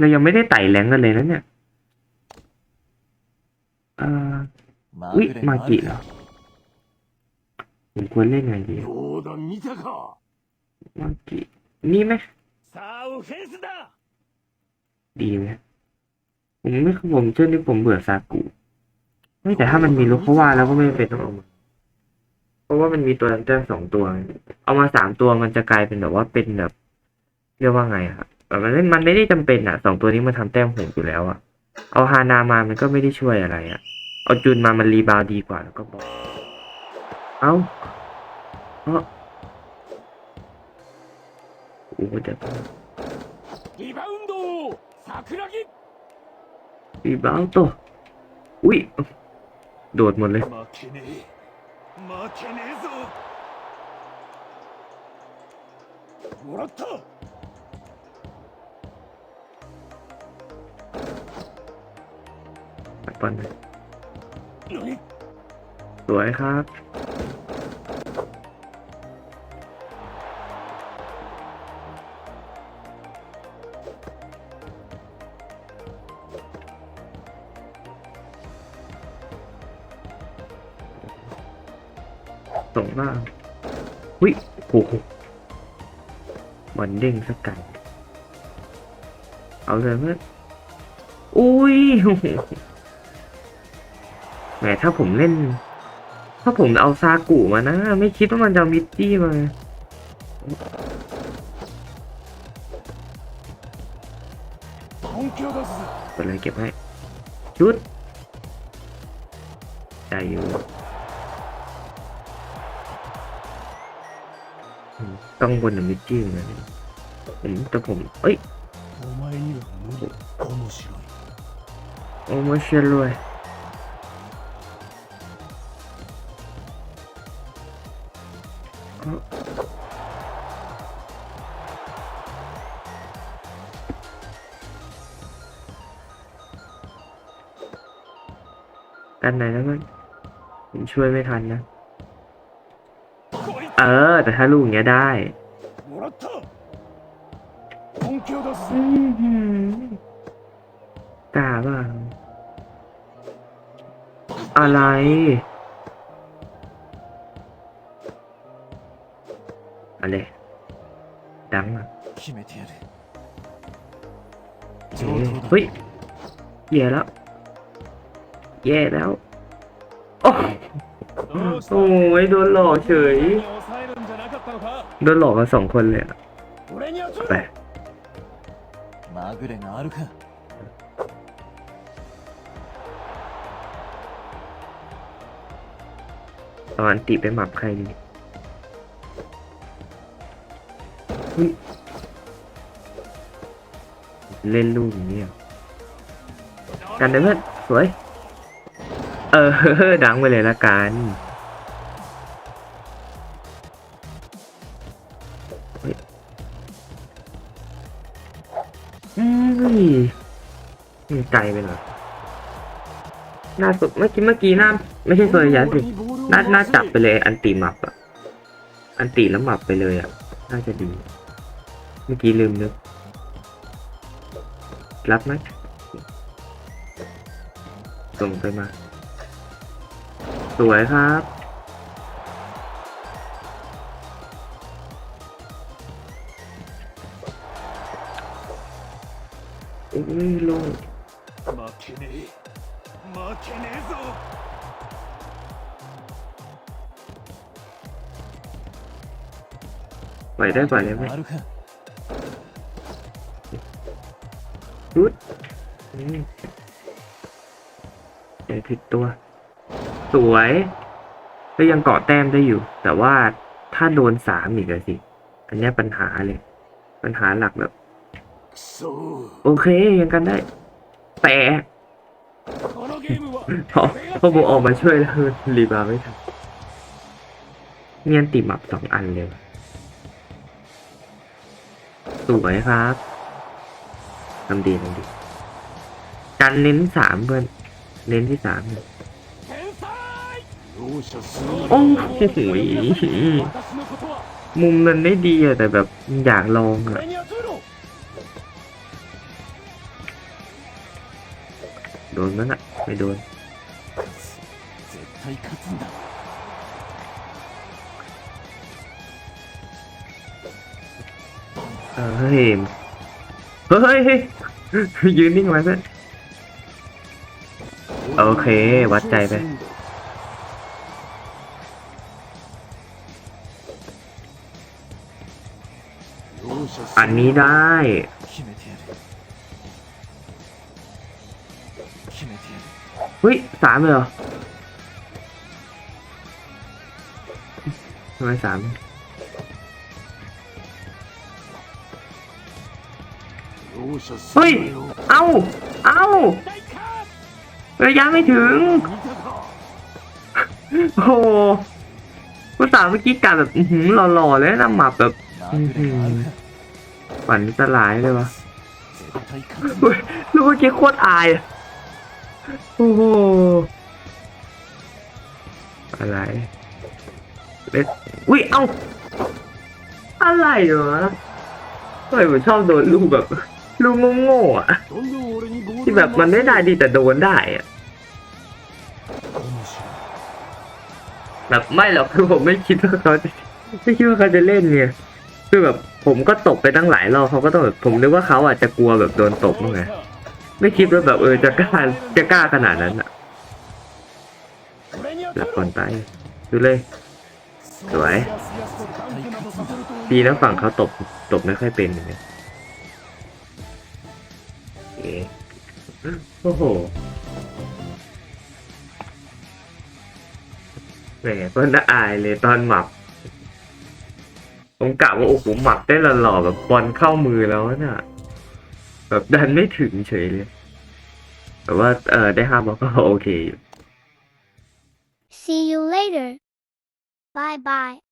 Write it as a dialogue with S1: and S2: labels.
S1: เรายังไม่ได้ไต่แรงกันเลยนะเนี่ยอ่ออุ๊ยมากิเหรอผมควรเล่นไงดีมากินี่ไหมดีไหมผมไม่ผมเชื่อที่ผมเบื่อซากุไม่แต่ถ้ามันมีลูกเพาว่าแล้วก็ไม่เป็นต้องเอามาเพราะว่ามันมีตัวแต้มสองตัว เอามาสามตัวมันจะกลายเป็นแบบว่าเป็นแบบ เรียกว่าไงครับ แบบมันไม่มันไม่ได้จำเป็นอะสองตัวนี้มันทำแต้มหกอยู่แล้วอะเอาฮานามามันก็ไม่ได้ช่วยอะไรอะเอาจุนมามันรีบาวด์ดีกว่าแล้วก็บอก เอาเอ้าโอ้โหเดี๋ยว
S2: リバウンド桜木
S1: รีบาวด์ตัวอุ้ยโดดหมดเลย
S2: 負けねえ負けねえぞもらった
S1: ปัดบอลเลยสวยครับ ส่งบ้างหุ้ยโอ้โหบอลเด้งสักไก่เอาเลยเพื่อนอุ้ย แหมถ้าผมเล่น ถ้าผมเอาซากุมานะ ไม่คิดว่ามันจะมิตตี้มาไปเลยเก็บให้ ชุดได้อยู่กังวลหรือมิจี้นะผมแต่ผม เอ้ยโอ้ไม่เชื่อเลย กันไหนแล้วมันผมช่วยไม่ทันนะ เออ แต่ถ้าลูกเงี้ยได้กล้าบ้างอะไรอะไรดังอะเฮ้ยเหี้ยแล้ว แย่แล้ว โอ้โอ้ยโดนหลอกเฉย โดนหลอกมาสองคนเลยอะไปตอนติไปหมับใครดีเล่นลูกอย่างนี้กันเลยเพื่อนสวย เออ ดังไปเลยละกันอืมไกลไปเหรอน่าสุดเมื่อกี้เมื่อกี้น่าไม่ใช่โซยยันสิน่าน่าจับไปเลย อันตีหมับอะอันตีแล้วหมับไปเลยอะน่าจะดี เมื่อกี้ลืมนึกรับไหมส่งไปมา สวยครับ อุ้ยโลง
S2: 負けねえ負けねえぞ
S1: ปล่อยได้ปล่อยเลยไหม
S3: あるか
S1: ชุดอืมเดี๋ยวผิดตัว สวย ก็ยังเกาะแต้มได้อยู่ แต่ว่าถ้าโดนสามอีกสิ อันนี้ปัญหาเลย ปัญหาหลักแบบโอเคยังกันได้ แต่พอพอโบออกมาช่วยแล้วรีบาไม่ทันเงียนติมับสองอันเลยสวยครับทำดีทำดี การเน้นสามเพื่อน เน้นที่สาม
S2: เลย
S1: โอ้โหมุมนั้นได้ดีอะแต่แบบอยากลองอะ
S2: โด
S1: นมั้นอะไม่โดนเฮ้ยเฮ้ยยืนนิ่งไว้ซะโอเค วัดใจไป อันนี้ได้ เฮ้ยสามเลยเหรอทำไมสามเฮ้ย เอาเอาระยะไม่ถึง โอ้โหภาสามเมื่อกี้กาแบบหล่อๆเลยนะหมับแบบ ฝันจสลายเลยวะลูกเมื่อกี้โคตรอายโอ้โหอะไรเล็ดอุ้ยเอ้าอะไรวะทำไมผมชอบโดนลูกแบบลูกโง่ๆอะที่แบบมันไม่ได้ดีแต่โดนได้อะแบบไม่หรอกคือผมไม่คิดว่าเขาไม่คิดว่าเขาจะเล่นเนี่ย คือแบบผมก็ตกไปตั้งหลายรอบเขาก็ต้องแบบผมนึกว่าเขาอาจจะกลัวแบบโดนตกมั้งไงไม่คิดว่าแบบเออจะกล้าจะกล้าขนาดนั้นอะหลับก่อนตายดูเลยสวยดีนะฝั่งเขาตบตบไม่ค่อยเป็นเลยโอ้โหแหมก็น่าอายเลยตอนหมับ ผมกะว่าโอ้โหหมัดได้หล่อๆแบบบอลเข้ามือแล้วน่ะ แบบดันไม่ถึงเฉยเลย แต่ว่าเออได้ห้าบอก็โอเค
S4: See you later. Bye bye.